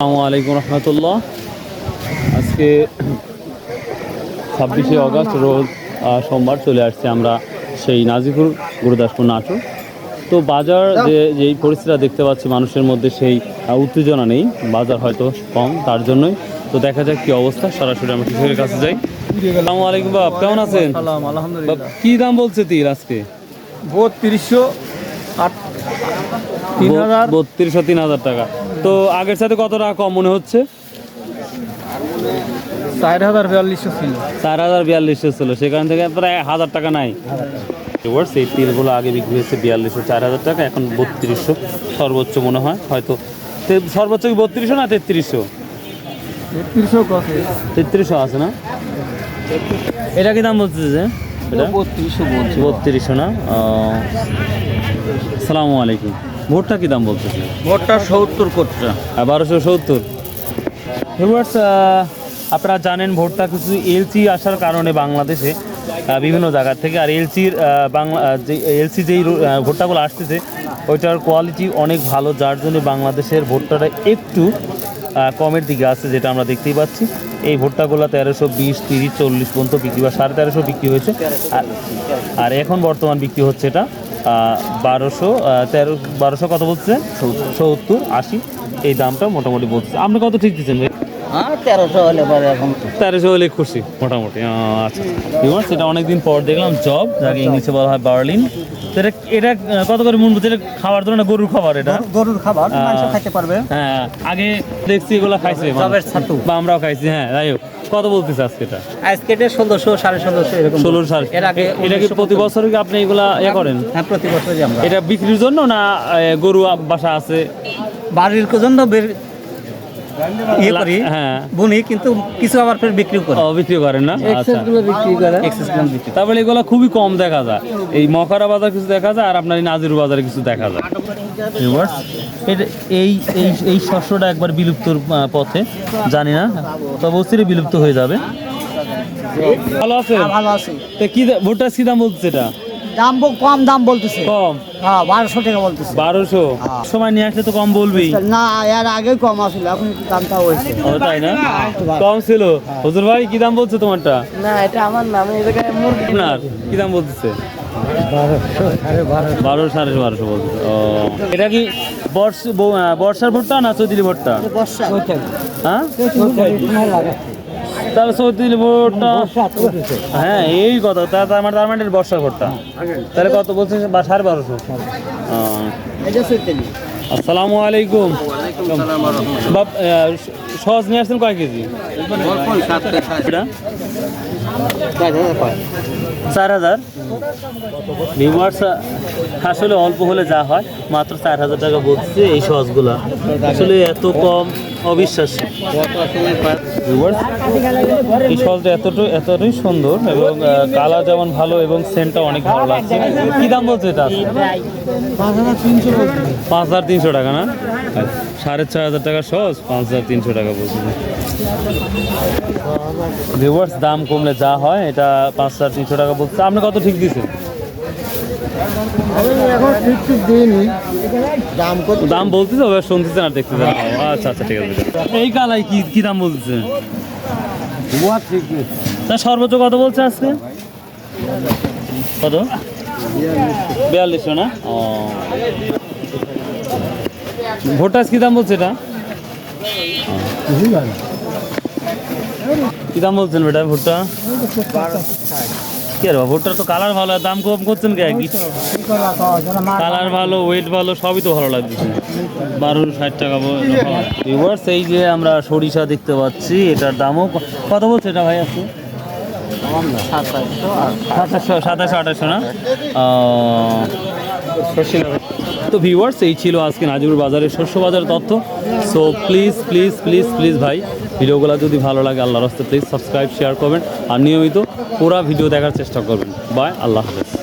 আসসালামু আলাইকুম রহমতুল্লাহ। আজকে ছাব্বিশে অগস্ট রোজ সোমবার চলে আসছে আমরা সেই নাজিপুর গুরুদাসপুর নাটোর তো বাজার যে যেই পরিস্থিতিটা দেখতে পাচ্ছি মানুষের মধ্যে সেই উত্তেজনা নেই। বাজার হয়তো কম তার জন্যই। তো দেখা যাক কি অবস্থা সরাসরি আমরা কৃষকের কাছে যাই। আসসালামু আলাইকুম বাপ কেমন আছেন? আলহামদুলিল্লাহ। কি দাম বলছে তিল আজকে? বত্রিশশো আট তিন হাজার। বত্রিশশো তিন হাজার টাকা। তো আগের সাথে কত টাকা কম মনে হচ্ছে? চার হাজার বিয়াল্লিশশো ছিল। চার হাজার বিয়াল্লিশশো ছিল সেখান থেকে প্রায় হাজার টাকা নাই। তিলগুলো আগে বিক্রি হয়েছে বিয়াল্লিশশো চার হাজার টাকা এখন বত্রিশশো। সর্বোচ্চ মনে হয় হয়তো সর্বোচ্চ কি বত্রিশশো না তেত্রিশশো? তেত্রিশশো তেত্রিশশো আছে না? এটা কি দাম বত্রিশশো বত্রিশশো না? সালামু আলাইকুম। ভোটটা কি দাম বলতেছে? ভোটটা সত্তর কোটটা বারোশো সত্তর? ভিউয়ার্স আপনারা জানেন ভোটটা কিছু এলসি আসার কারণে বাংলাদেশে বিভিন্ন জায়গা থেকে। আর এলসির বাংলা যে এলসি যেই ভুট্টাগুলো আসতেছে ওইটার কোয়ালিটি অনেক ভালো যার জন্য বাংলাদেশের ভুট্টাটা একটু কমের দিকে আছে যেটা আমরা দেখতেই পাচ্ছি। এই ভুট্টাগুলো তেরোশো বিশ তিরিশ চল্লিশ পর্যন্ত বিক্রি বা সাড়ে তেরোশো বিক্রি হয়েছে। আর- আর এখন বর্তমান বিক্রি হচ্ছে এটা বারোশো তেরো বারোশো কত বলছে? সত্তর। আশি। এই দামটা মোটামুটি বলছে। আপনি কত ঠিক দিচ্ছেন ভাই? হ্যাঁ তেরোশো হলে খুশি মোটামুটি। আচ্ছা। সেটা অনেকদিন পর দেখলাম জব যাকে ইংলিশে বলা হয় বার্লিন। এটা এটা কত করে মূল এটা খাবার জন্য না গরুর খাবার এটা? গরুর খাবার খাইতে পারবে। হ্যাঁ আগে দেখছি এগুলো খাইছে। জবের ছাতু। বা আমরাও খাইছি হ্যাঁ যাই হোক। কত বলতেছে আজকে এটা? আজকে এটা ষোলোশো সাড়ে ষোলোশো এরকম ষোলো সার এর আগে এটা কি প্রতি বছর কি আপনি এগুলা ইয়ে করেন? হ্যাঁ প্রতি বছরই আমরা। এটা বিক্রির জন্য না গরু বাসা আছে? বাড়ির জন্য ইয়ে করি। হ্যাঁ। বুনি কিন্তু কিছু আবার ফের বিক্রি করি। ও বিক্রি করেন না? আচ্ছা। বিক্রি করে। এক্সেসগুলো বিক্রি তারপরে এগুলো খুবই কম দেখা যায়। এই মকারা বাজার কিছু দেখা যায় আর আপনার এই নাজির বাজারে কিছু দেখা যায়। এটা- এই এই এই শস্যটা একবার বিলুপ্তর পথে। জানি না। তবে অস্থিরে বিলুপ্ত হয়ে যাবে। ভালো আছে? ভালো আছে। তো কি দা- ভুট্টা কি দাম বলছে এটা? দাম কম দাম বলতেছে। কম? হ্যাঁ বারোশো টাকা বলতেছে। বারোশো? সময় নিয়ে আসলে তো কম বলবেই। না এর আগে কম আসলে এখন দামটা হয়েছে। তাই না? কম ছিল। হুজুর ভাই কি দাম বলছে তোমারটা? না এটা আমার নাম এই মুরগি। আপনার কি দাম বলতেছে? বারো সাড়ে বারোশো বলছে। ও এটা কি বর্ষ বর্ষার ভুট্টা না চৈতিলি ভুট্টা? বর্ষা। হ্যাঁ? তাহলে চৈতিলি ভুট্টা হ্যাঁ এই কথা। তার মানে তার মানে এটা বর্ষার ভুট্টা। তাহলে কত বলছে? বা সাড়ে বারোশো। আসসালামু আলাইকুম। বাপ সহজ নিয়ে আসছেন কয় কেজি? চার হাজার ভিউয়ার্স আসলে অল্প হলে যা হয় মাত্র চার হাজার টাকা বলছে এই সহজগুলা আসলে এত কম। অবিশ্বাস্য। এই এতটাই সুন্দর এবং কালার যেমন ভালো এবং অনেক ভালো লাগছে। দাম বলছে এটা? পাঁচ হাজার তিনশো টাকা না? সাড়ে হাজার টাকা পাঁচ হাজার তিনশো টাকা বলছে। দাম কমলে যা হয়, এটা পাঁচ হাজার তিনশো টাকা বলছে। আপনি কত ঠিক দিয়েছেন? এখন ঠিক ঠিক দিইনি। দাম কত? দাম বলতেছে ওরা শুনতেছেন আর দেখতেছেন ও, আচ্ছা আচ্ছা ঠিক আছে এই কালাই কি কি দাম বলতেছে? তা সর্বোচ্চ কত বলছে আজকে? কত? বিয়াল্লিশশো না? ও। ভোটাস কি দাম বলছে এটা? কি দাম বলছেন বেটা ভুট্টা? কি আর ভুট্টার তো কালার ভালো আর দাম কম করছেন কে? কি কালার ভালো ওয়েট ভালো সবই তো ভালো লাগছে বারো ষাট টাকা ভিউয়ার্স এই যে আমরা সরিষা দেখতে পাচ্ছি এটার দামও কত বলছে এটা ভাই আছে সাতাশশো সাতাশশো আঠাশশো না? তো ভিউয়ার্স এই ছিল আজকে নাজিপুর বাজারের শস্য বাজারের তথ্য। So please please please please ভাই, ভিডিওগুলো যদি ভালো লাগে আল্লাহর রাস্তে প্লিজ সাবস্ক্রাইব শেয়ার করবেন আর নিয়মিত পুরা ভিডিও দেখার চেষ্টা করবেন। বাই আল্লাহ হাফেজ।